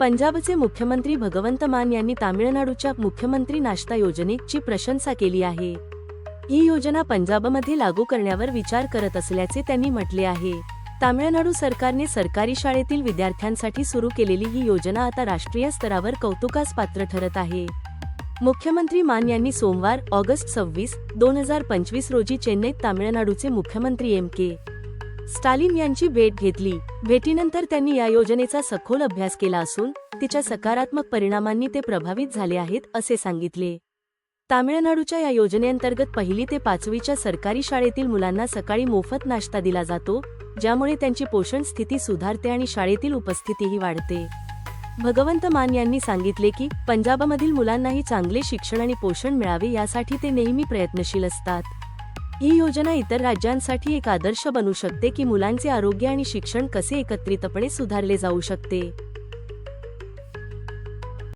पंजाबचे मुख्यमंत्री भगवंत मान यांनी तामिळनाडूच्या मुख्यमंत्री नाश्ता योजनेची प्रशंसा केली आहे. ही योजना पंजाबमध्ये लागू करण्यावर विचार करत असल्याचे त्यांनी म्हटले आहे. तामिळनाडू सरकारने सरकारी शाळेतील विद्यार्थ्यांसाठी सुरू केलेली ही योजना आता राष्ट्रीय स्तरावर कौतुकास पात्र ठरत आहे. मुख्यमंत्री मान यांनी सोमवार ऑगस्ट सव्वीस दोन हजार पंचवीस रोजी चेन्नईत तामिळनाडूचे मुख्यमंत्री एम के स्टालिन यांची भेट घेतली. भेटीनंतर त्यांनी या योजनेचा सखोल अभ्यास केला असून तिच्या सकारात्मक परिणामांनी ते प्रभावित झाले आहेत असे सांगितले. तामिळनाडूच्या या योजनेअंतर्गत पहिली ते पाचवीच्या सरकारी शाळेतील मुलांना सकाळी मोफत नाश्ता दिला जातो ज्यामुळे त्यांची पोषण स्थिती सुधारते आणि शाळेतील उपस्थितीही वाढते. भगवंत मान यांनी सांगितले की पंजाबमधील मुलांनाही चांगले शिक्षण आणि पोषण मिळावे यासाठी ते नेहमी प्रयत्नशील असतात. ही योजना इतर राज्यांसाठी एक आदर्श बनू शकते की मुलांचे आरोग्य आणि शिक्षण कसे एकत्रितपणे सुधारले जाऊ शकते?